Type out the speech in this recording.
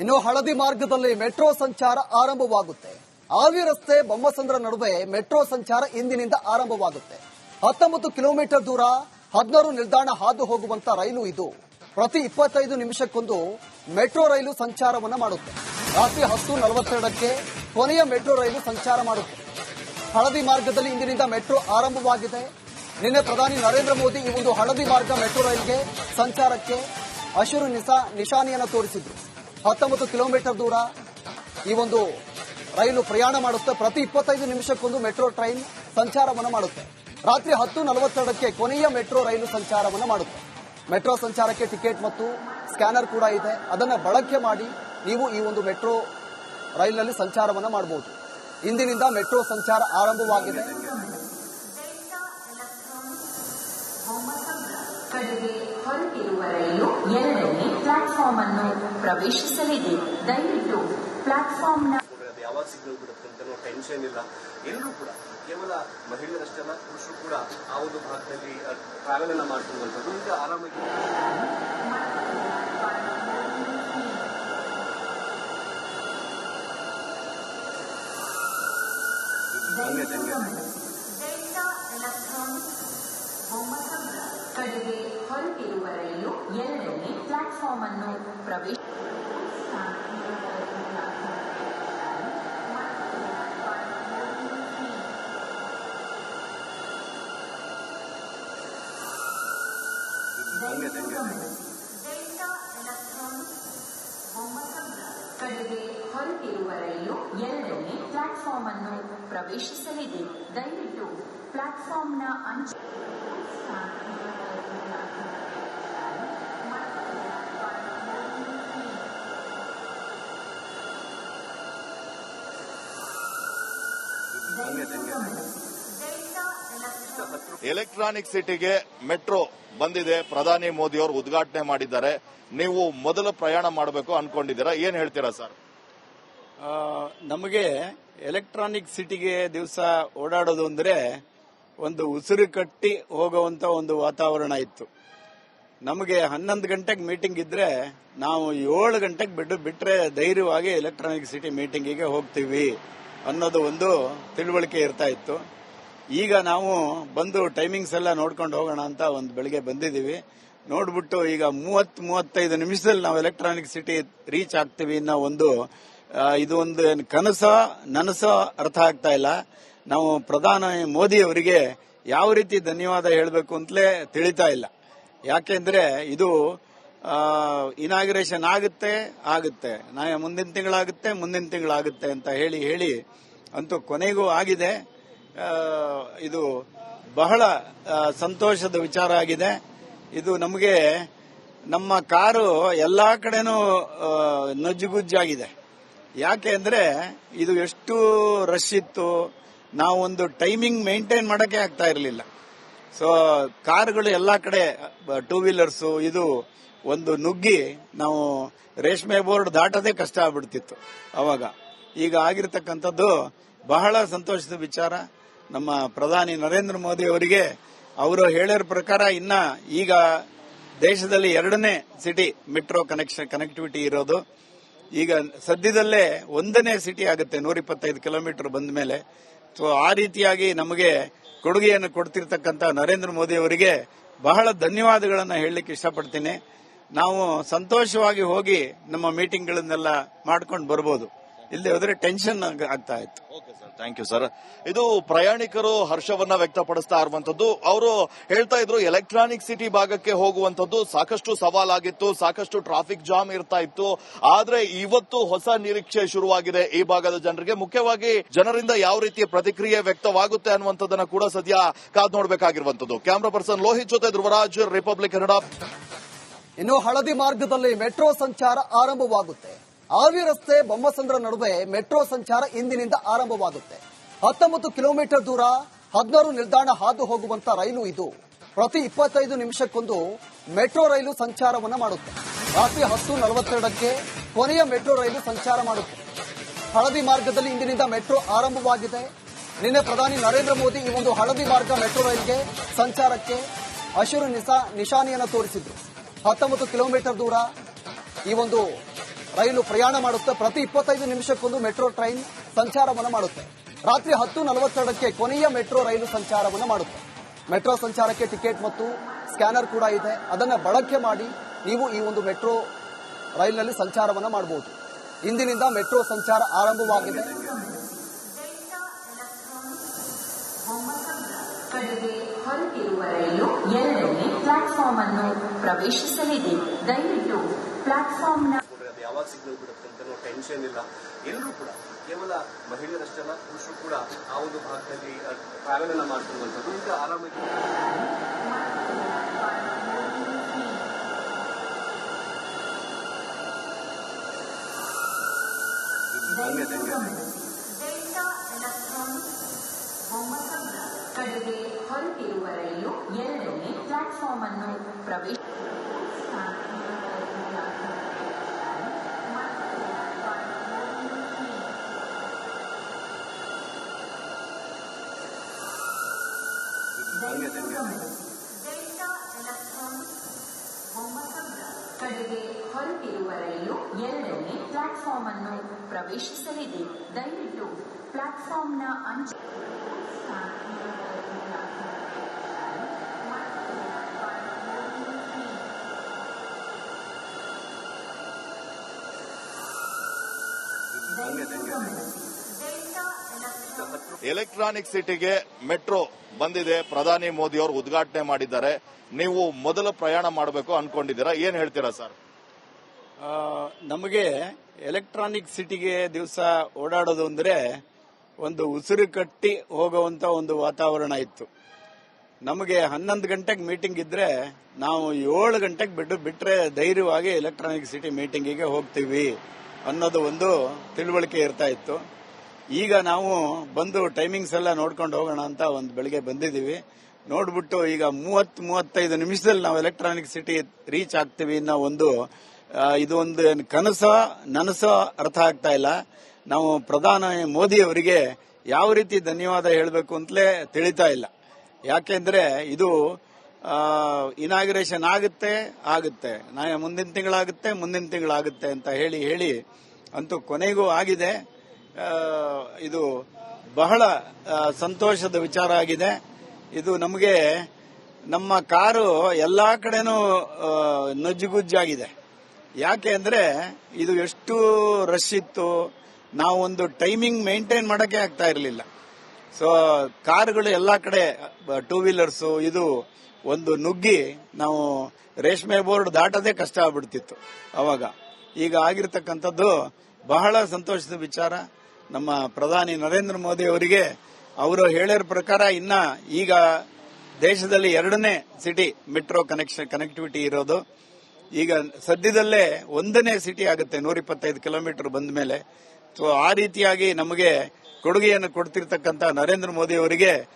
ಇನ್ನು ಹಳದಿ ಮಾರ್ಗದಲ್ಲಿ ಮೆಟ್ರೋ ಸಂಚಾರ ಆರಂಭವಾಗುತ್ತೆ. ಆವಿ ರಸ್ತೆ ಬೊಮ್ಮಸಂದ್ರ ನಡುವೆ ಮೆಟ್ರೋ ಸಂಚಾರ ಇಂದಿನಿಂದ ಆರಂಭವಾಗುತ್ತೆ. ಹತ್ತೊಂಬತ್ತು ಕಿಲೋಮೀಟರ್ ದೂರ ಹದಿನಾರು ನಿಲ್ದಾಣ ಹಾದು ಹೋಗುವಂತ ರೈಲು ಇದು. ಪ್ರತಿ ಇಪ್ಪತ್ತೈದು ನಿಮಿಷಕ್ಕೊಂದು ಮೆಟ್ರೋ ರೈಲು ಸಂಚಾರವನ್ನ ಮಾಡುತ್ತೆ. ರಾತ್ರಿ ಹತ್ತು ನಲವತ್ತೆರಡಕ್ಕೆ ಕೊನೆಯ ಮೆಟ್ರೋ ರೈಲು ಸಂಚಾರ ಮಾಡುತ್ತೆ. ಹಳದಿ ಮಾರ್ಗದಲ್ಲಿ ಇಂದಿನಿಂದ ಮೆಟ್ರೋ ಆರಂಭವಾಗಿದೆ. ನಿನ್ನೆ ಪ್ರಧಾನಿ ನರೇಂದ್ರ ಮೋದಿ ಈ ಒಂದು ಹಳದಿ ಮಾರ್ಗ ಮೆಟ್ರೋ ರೈಲ್ಗೆ ಸಂಚಾರಕ್ಕೆ ಹಸಿರು ನಿಶಾ ನಿಶಾನೆಯನ್ನು ತೋರಿಸಿದ್ರು. ಹತ್ತೊಂಬತ್ತು ಕಿಲೋಮೀಟರ್ ದೂರ ಈ ಒಂದು ರೈಲು ಪ್ರಯಾಣ ಮಾಡುತ್ತೆ. ಪ್ರತಿ ಇಪ್ಪತ್ತೈದು ನಿಮಿಷಕ್ಕೊಂದು ಮೆಟ್ರೋ ಟ್ರೈನ್ ಸಂಚಾರವನ್ನು ಮಾಡುತ್ತೆ. ರಾತ್ರಿ ಹತ್ತು ನಲವತ್ತೆರಡಕ್ಕೆ ಕೊನೆಯ ಮೆಟ್ರೋ ರೈಲು ಸಂಚಾರವನ್ನು ಮಾಡುತ್ತೆ. ಮೆಟ್ರೋ ಸಂಚಾರಕ್ಕೆ ಟಿಕೆಟ್ ಮತ್ತು ಸ್ಕ್ಯಾನರ್ ಕೂಡ ಇದೆ. ಅದನ್ನ ಬಳಕೆ ಮಾಡಿ ನೀವು ಈ ಒಂದು ಮೆಟ್ರೋ ರೈಲಿನಲ್ಲಿ ಸಂಚಾರವನ್ನು ಮಾಡಬಹುದು ಇಂದಿನಿಂದ ಮೆಟ್ರೋ ಸಂಚಾರ ಆರಂಭವಾಗಿದೆ. ಹೊರಟಿರುವ ರೈಲು ಎರಡನೇ ಪ್ಲಾಟ್ಫಾರ್ಮ್ ಅನ್ನು ಪ್ರವೇಶಿಸಲಿದೆ. ದಯವಿಟ್ಟು ಪ್ಲಾಟ್ಫಾರ್ಮ್ನ ಯಾವಾಗ ಸಿಗ್ನಲ್ ಬಿಡುತ್ತೆ ಅಂತ ಟೆನ್ಷನ್ ಇಲ್ಲ. ಎಲ್ಲರೂ ಕೂಡ ಕೇವಲ ಮಹಿಳೆಯರಷ್ಟೇ ಅಲ್ಲ ಪುರುಷರು ಕೂಡ ಆ ಒಂದು ಭಾಗದಲ್ಲಿ ಟ್ರಾವೆಲ್ ಅನ್ನ ಮಾಡ್ತಿರುವಂಥದ್ದು ಈಗ ಆರಾಮಾಗಿ ಧನ್ಯ ಧನ್ಯ ಕಡೆಗೆ ಹೊರಟಿರುವ ರೈಲು ಎರಡನೇ ಪ್ಲಾಟ್ಫಾರ್ಮ್ ಅನ್ನು ಪ್ರವೇಶ ಧನ್ಯ ಧನ್ಯ ಕಡೆಗೆ ಹೊರಟಿರುವ ರೈಲು ಎರಡನೇ ಪ್ಲಾಟ್ಫಾರ್ಮ್ ಅನ್ನು ಪ್ರವೇಶಿಸಲಿದೆ. ದಯವಿಟ್ಟು ಪ್ಲಾಟ್ಫಾರ್ಮ್ನ ಅಂಚೆ ಎಲೆಕ್ಟ್ರಾನಿಕ್ ಸಿಟಿಗೆ ಮೆಟ್ರೋ ಬಂದಿದೆ. ಪ್ರಧಾನಿ ಮೋದಿ ಅವರು ಉದ್ಘಾಟನೆ ಮಾಡಿದ್ದಾರೆ. ನೀವು ಮೊದಲು ಪ್ರಯಾಣ ಮಾಡಬೇಕು ಅನ್ಕೊಂಡಿದ್ದೀರಾ? ಏನ್ ಹೇಳ್ತೀರಾ ಸರ್? ನಮಗೆ ಎಲೆಕ್ಟ್ರಾನಿಕ್ ಸಿಟಿಗೆ ದಿವಸ ಓಡಾಡೋದು ಅಂದ್ರೆ ಒಂದು ಉಸಿರು ಕಟ್ಟಿ ಹೋಗುವಂತ ಒಂದು ವಾತಾವರಣ ಇತ್ತು. ನಮಗೆ ಹನ್ನೊಂದು ಗಂಟೆಗೆ ಮೀಟಿಂಗ್ ಇದ್ರೆ ನಾವು ಏಳು ಗಂಟೆಗೆ ಬಿಟ್ಟು ಬಿಟ್ರೆ ಧೈರ್ಯವಾಗಿ ಎಲೆಕ್ಟ್ರಾನಿಕ್ ಸಿಟಿ ಮೀಟಿಂಗಿಗೆ ಹೋಗ್ತೀವಿ ಅನ್ನೋದು ಒಂದು ತಿಳುವಳಿಕೆ ಇರ್ತಾ ಇತ್ತು. ಈಗ ನಾವು ಬಂದು ಟೈಮಿಂಗ್ಸ್ ಎಲ್ಲ ನೋಡ್ಕೊಂಡು ಹೋಗೋಣ ಅಂತ ಒಂದು ಬೆಳಿಗ್ಗೆ ಬಂದಿದ್ದೀವಿ. ನೋಡ್ಬಿಟ್ಟು ಈಗ ಮೂವತ್ ಮೂವತ್ತೈದು ನಿಮಿಷದಲ್ಲಿ ನಾವು ಎಲೆಕ್ಟ್ರಾನಿಕ್ ಸಿಟಿ ರೀಚ್ ಆಗ್ತೀವಿ ಅನ್ನೋ ಒಂದು ಇದು ಒಂದು ಕನಸ, ನನಸ ಅರ್ಥ ಆಗ್ತಾ ಇಲ್ಲ. ನಾವು ಪ್ರಧಾನಿ ಮೋದಿ ಅವರಿಗೆ ಯಾವ ರೀತಿ ಧನ್ಯವಾದ ಹೇಳಬೇಕು ಅಂತಲೇ ತಿಳಿತಾ ಇಲ್ಲ. ಯಾಕೆಂದ್ರೆ ಇದು ಇನಾಗ್ರೇಷನ್ ಆಗುತ್ತೆ ಆಗುತ್ತೆ. ನಾ ಮುಂದಿನ ತಿಂಗಳಾಗುತ್ತೆ ಮುಂದಿನ ತಿಂಗಳಾಗುತ್ತೆ ಅಂತ ಹೇಳಿ ಹೇಳಿ ಅಂತೂ ಕೊನೆಗೂ ಆಗಿದೆ. ಇದು ಬಹಳ ಸಂತೋಷದ ವಿಚಾರ ಆಗಿದೆ. ಇದು ನಮಗೆ ನಮ್ಮ ಕಾರು ಎಲ್ಲಾ ಕಡೆನೂ ನಜ್ಜುಗುಜ್ಜಾಗಿದೆ. ಯಾಕೆ ಅಂದ್ರೆ ಇದು ಎಷ್ಟು ರಶ್ ಇತ್ತು, ನಾವು ಒಂದು ಟೈಮಿಂಗ್ ಮೇಂಟೈನ್ ಮಾಡಕ್ಕೆ ಆಗ್ತಾ ಇರಲಿಲ್ಲ. ಸೊ ಕಾರುಗಳು ಎಲ್ಲಾ ಕಡೆ ಟೂ ವೀಲರ್ಸ್ ಇದು ಒಂದು ನುಗ್ಗಿ ನಾವು ರೇಷ್ಮೆ ಬೋರ್ಡ್ ದಾಟೋದೇ ಕಷ್ಟ ಆಗ್ಬಿಡ್ತಿತ್ತು ಅವಾಗ. ಈಗ ಆಗಿರ್ತಕ್ಕಂಥದ್ದು ಬಹಳ ಸಂತೋಷದ ವಿಚಾರ. ನಮ್ಮ ಪ್ರಧಾನಿ ನರೇಂದ್ರ ಮೋದಿ ಅವರಿಗೆ ಅವರು ಹೇಳಿರೋ ಪ್ರಕಾರ ಇನ್ನ ಈಗ ದೇಶದಲ್ಲಿ ಎರಡನೇ ಸಿಟಿ ಮೆಟ್ರೋ ಕನೆಕ್ಷನ್ ಕನೆಕ್ಟಿವಿಟಿ ಇರೋದು. ಈಗ ಸದ್ಯದಲ್ಲೇ ಒಂದನೇ ಸಿಟಿ ಆಗುತ್ತೆ. ನೂರ ಇಪ್ಪತ್ತೈದು ಕಿಲೋಮೀಟರ್ ಬಂದ ಮೇಲೆ. ಸೊ ಆ ರೀತಿಯಾಗಿ ನಮಗೆ ಕೊಡುಗೆಯನ್ನು ಕೊಡ್ತಿರ್ತಕ್ಕಂಥ ನರೇಂದ್ರ ಮೋದಿ ಅವರಿಗೆ ಬಹಳ ಧನ್ಯವಾದಗಳನ್ನು ಹೇಳಲಿಕ್ಕೆ ಇಷ್ಟಪಡ್ತೀನಿ. ನಾವು ಸಂತೋಷವಾಗಿ ಹೋಗಿ ನಮ್ಮ ಮೀಟಿಂಗ್ಗಳನ್ನೆಲ್ಲ ಮಾಡ್ಕೊಂಡು ಬರ್ಬೋದು. ಇಲ್ಲದೆ ಹೋದ್ರೆ ಟೆನ್ಷನ್ ಆಗ್ತಾ ಇತ್ತು. ಥ್ಯಾಂಕ್ ಯು ಸರ್ ಇದು ಪ್ರಯಾಣಿಕರು ಹರ್ಷವನ್ನ ವ್ಯಕ್ತಪಡಿಸ್ತಾ ಇರುವಂತದ್ದು ಅವರು ಹೇಳ್ತಾ ಇದ್ರು ಎಲೆಕ್ಟ್ರಾನಿಕ್ ಸಿಟಿ ಭಾಗಕ್ಕೆ ಹೋಗುವಂತದ್ದು ಸಾಕಷ್ಟು ಸವಾಲಾಗಿತ್ತು, ಸಾಕಷ್ಟು ಟ್ರಾಫಿಕ್ ಜಾಮ್ ಇರ್ತಾ ಇತ್ತು. ಆದ್ರೆ ಇವತ್ತು ಹೊಸ ನಿರೀಕ್ಷೆ ಶುರುವಾಗಿದೆ ಈ ಭಾಗದ ಜನರಿಗೆ. ಮುಖ್ಯವಾಗಿ ಜನರಿಂದ ಯಾವ ರೀತಿಯ ಪ್ರತಿಕ್ರಿಯೆ ವ್ಯಕ್ತವಾಗುತ್ತೆ ಅನ್ನುವಂಥದ್ದನ್ನ ಕೂಡ ಸದ್ಯ ಕಾದ್ ನೋಡಬೇಕಾಗಿರುವಂತದ್ದು ಕ್ಯಾಮ್ರಾ ಪರ್ಸನ್ ಲೋಹಿತ್ ಜೊತೆ ಧ್ರುವರಾಜ್ ರಿಪಬ್ಲಿಕ್ ಕನ್ನಡ ಇನ್ನು ಹಳದಿ ಮಾರ್ಗದಲ್ಲಿ ಮೆಟ್ರೋ ಸಂಚಾರ ಆರಂಭವಾಗುತ್ತೆ. ಆವಿ ರಸ್ತೆ ಬೊಮ್ಮಸಂದ್ರ ನಡುವೆ ಮೆಟ್ರೋ ಸಂಚಾರ ಇಂದಿನಿಂದ ಆರಂಭವಾಗುತ್ತೆ. ಹತ್ತೊಂಬತ್ತು ಕಿಲೋಮೀಟರ್ ದೂರ ಹದಿನಾರು ನಿಲ್ದಾಣ ಹಾದು ಹೋಗುವಂತ ರೈಲು ಇದು. ಪ್ರತಿ ಇಪ್ಪತ್ತೈದು ನಿಮಿಷಕ್ಕೊಂದು ಮೆಟ್ರೋ ರೈಲು ಸಂಚಾರವನ್ನ ಮಾಡುತ್ತೆ. ರಾತ್ರಿ ಹತ್ತು ನಲವತ್ತೆರಡಕ್ಕೆ ಕೊನೆಯ ಮೆಟ್ರೋ ರೈಲು ಸಂಚಾರ ಮಾಡುತ್ತೆ. ಹಳದಿ ಮಾರ್ಗದಲ್ಲಿ ಇಂದಿನಿಂದ ಮೆಟ್ರೋ ಆರಂಭವಾಗಿದೆ. ನಿನ್ನೆ ಪ್ರಧಾನಿ ನರೇಂದ್ರ ಮೋದಿ ಈ ಒಂದು ಹಳದಿ ಮಾರ್ಗ ಮೆಟ್ರೋ ರೈಲ್ಗೆ ಸಂಚಾರಕ್ಕೆ ಹಸಿರು ನಿಶಾನೆಯನ್ನು ತೋರಿಸಿದ್ರು. ಹತ್ತೊಂಬತ್ತು ಕಿಲೋಮೀಟರ್ ದೂರ ಈ ಒಂದು ರೈಲು ಪ್ರಯಾಣ ಮಾಡುತ್ತೆ. ಪ್ರತಿ ಇಪ್ಪತ್ತೈದು ನಿಮಿಷಕ್ಕೊಂದು ಮೆಟ್ರೋ ಟ್ರೈನ್ ಸಂಚಾರವನ್ನು ಮಾಡುತ್ತೆ. ರಾತ್ರಿ ಹತ್ತು ನಲವತ್ತೆರಡಕ್ಕೆ ಕೊನೆಯ ಮೆಟ್ರೋ ರೈಲು ಸಂಚಾರವನ್ನು ಮಾಡುತ್ತೆ. ಮೆಟ್ರೋ ಸಂಚಾರಕ್ಕೆ ಟಿಕೆಟ್ ಮತ್ತು ಸ್ಕ್ಯಾನರ್ ಕೂಡ ಇದೆ. ಅದನ್ನ ಬಳಕೆ ಮಾಡಿ ನೀವು ಈ ಒಂದು ಮೆಟ್ರೋ ರೈಲಿನಲ್ಲಿ ಸಂಚಾರವನ್ನು ಮಾಡಬಹುದು ಇಂದಿನಿಂದ ಮೆಟ್ರೋ ಸಂಚಾರ ಆರಂಭವಾಗಿದೆ. ಪ್ಲಾಟ್ಫಾರ್ಮ್ ಅನ್ನು ಪ್ರವೇಶಿಸಲಿದೆ. ದಯವಿಟ್ಟು ಪ್ಲಾಟ್ಫಾರ್ಮ್ನ ಸಿಗ್ನಲ್ ಬಿಡುತ್ತೆ ಅಂತ ಅನ್ನೋ ಟೆನ್ಷನ್ ಇಲ್ಲ. ಎಲ್ಲರೂ ಕೂಡ, ಕೇವಲ ಮಹಿಳೆಯರಷ್ಟೇ ಅಲ್ಲ ಪುರುಷರು ಕೂಡ ಆ ಒಂದು ಭಾಗದಲ್ಲಿ ಟ್ರಾವೆಲ್ ಮಾಡ್ತಿರುವಂಥದ್ದು. ಈಗ ಆರಾಮಾಗಿ ಹೊರಟಿರುವ ರೈಲು ಎರಡನೇ ಪ್ಲಾಟ್ಫಾರ್ಮ್ ಅನ್ನು ಪ್ರವೇಶ ಧನ್ಯ ಧನ್ಯ ಕಡೆಗೆ ಹೊರಟಿರುವ ರೈಲು ಎರಡನೇ ಪ್ಲಾಟ್ಫಾರ್ಮ್ ಅನ್ನು ಪ್ರವೇಶಿಸಲಿದೆ. ದಯವಿಟ್ಟು ಪ್ಲಾಟ್ಫಾರ್ಮ್ನ ಅಂಚೆ ಎಲೆಕ್ಟ್ರಾನಿಕ್ ಸಿಟಿಗೆ ಮೆಟ್ರೋ ಬಂದಿದೆ. ಪ್ರಧಾನಿ ಮೋದಿ ಅವರು ಉದ್ಘಾಟನೆ ಮಾಡಿದ್ದಾರೆ. ನೀವು ಮೊದಲ ಪ್ರಯಾಣ ಮಾಡಬೇಕು ಅನ್ಕೊಂಡಿದ್ದೀರಾ? ಏನ್ ಹೇಳ್ತೀರಾ ಸರ್? ನಮಗೆ ಎಲೆಕ್ಟ್ರಾನಿಕ್ ಸಿಟಿಗೆ ದಿವಸ ಓಡಾಡೋದು ಅಂದರೆ ಒಂದು ಉಸಿರು ಕಟ್ಟಿ ಹೋಗುವಂತ ಒಂದು ವಾತಾವರಣ ಇತ್ತು. ನಮಗೆ ಹನ್ನೊಂದು ಗಂಟೆಗೆ ಮೀಟಿಂಗ್ ಇದ್ರೆ ನಾವು ಏಳು ಗಂಟೆಗೆ ಬಿಟ್ಟು ಬಿಟ್ಟರೆ ಧೈರ್ಯವಾಗಿ ಎಲೆಕ್ಟ್ರಾನಿಕ್ ಸಿಟಿ ಮೀಟಿಂಗಿಗೆ ಹೋಗ್ತೀವಿ ಅನ್ನೋದು ಒಂದು ತಿಳುವಳಿಕೆ ಇರ್ತಾ ಇತ್ತು. ಈಗ ನಾವು ಬಂದು ಟೈಮಿಂಗ್ಸ್ ಎಲ್ಲ ನೋಡ್ಕೊಂಡು ಹೋಗೋಣ ಅಂತ ಒಂದು ಬೆಳಿಗ್ಗೆ ಬಂದಿದ್ದೀವಿ. ನೋಡ್ಬಿಟ್ಟು ಈಗ ಮೂವತ್ತು, ಮೂವತ್ತೈದು ನಿಮಿಷದಲ್ಲಿ ನಾವು ಎಲೆಕ್ಟ್ರಾನಿಕ್ ಸಿಟಿ ರೀಚ್ ಆಗ್ತೀವಿ ಅನ್ನೋ ಒಂದು ಇದು ಒಂದು ಕನಸ, ನನಸ ಅರ್ಥ ಆಗ್ತಾ ಇಲ್ಲ. ನಾವು ಪ್ರಧಾನಿ ಮೋದಿ ಅವರಿಗೆ ಯಾವ ರೀತಿ ಧನ್ಯವಾದ ಹೇಳಬೇಕು ಅಂತಲೇ ತಿಳಿತಾ ಇಲ್ಲ. ಯಾಕೆಂದ್ರೆ ಇದು ಇನಾಗ್ರೇಷನ್ ಆಗುತ್ತೆ ಆಗುತ್ತೆ. ನಾನು ಮುಂದಿನ ತಿಂಗಳಾಗುತ್ತೆ ಮುಂದಿನ ತಿಂಗಳಾಗುತ್ತೆ ಅಂತ ಹೇಳಿ ಹೇಳಿ ಅಂತೂ ಕೊನೆಗೂ ಆಗಿದೆ. ಇದು ಬಹಳ ಸಂತೋಷದ ವಿಚಾರ ಆಗಿದೆ. ಇದು ನಮಗೆ ನಮ್ಮ ಕಾರು ಎಲ್ಲಾ ಕಡೆನೂ ನಜ್ಜುಗುಜ್ಜಾಗಿದೆ. ಯಾಕೆ ಅಂದ್ರೆ ಇದು ಎಷ್ಟು ರಶ್ ಇತ್ತು, ನಾವು ಒಂದು ಟೈಮಿಂಗ್ ಮೇಂಟೈನ್ ಮಾಡಕ್ಕೆ ಆಗ್ತಾ ಇರಲಿಲ್ಲ. ಸೊ ಕಾರುಗಳು ಎಲ್ಲಾ ಕಡೆ ಟೂ ವೀಲರ್ಸ್ ಇದು ಒಂದು ನುಗ್ಗಿ ನಾವು ರೇಷ್ಮೆ ಬೋರ್ಡ್ ದಾಟದೇ ಕಷ್ಟ ಆಗ್ಬಿಡ್ತಿತ್ತು ಅವಾಗ. ಈಗ ಆಗಿರ್ತಕ್ಕಂಥದ್ದು ಬಹಳ ಸಂತೋಷದ ವಿಚಾರ. ನಮ್ಮ ಪ್ರಧಾನಿ ನರೇಂದ್ರ ಮೋದಿ ಅವರಿಗೆ ಅವರು ಹೇಳಿರೋ ಪ್ರಕಾರ ಇನ್ನ ಈಗ ದೇಶದಲ್ಲಿ ಎರಡನೇ ಸಿಟಿ ಮೆಟ್ರೋ ಕನೆಕ್ಷನ್ ಕನೆಕ್ಟಿವಿಟಿ ಇರೋದು. ಈಗ ಸದ್ಯದಲ್ಲೇ ಒಂದನೇ ಸಿಟಿ ಆಗುತ್ತೆ. ನೂರ ಇಪ್ಪತ್ತೈದು ಕಿಲೋಮೀಟರ್ ಬಂದ ಮೇಲೆ ಸೊ ಆ ರೀತಿಯಾಗಿ ನಮಗೆ ಕೊಡುಗೆಯನ್ನು ಕೊಡ್ತಿರ್ತಕ್ಕಂಥ ನರೇಂದ್ರ ಮೋದಿ ಅವರಿಗೆ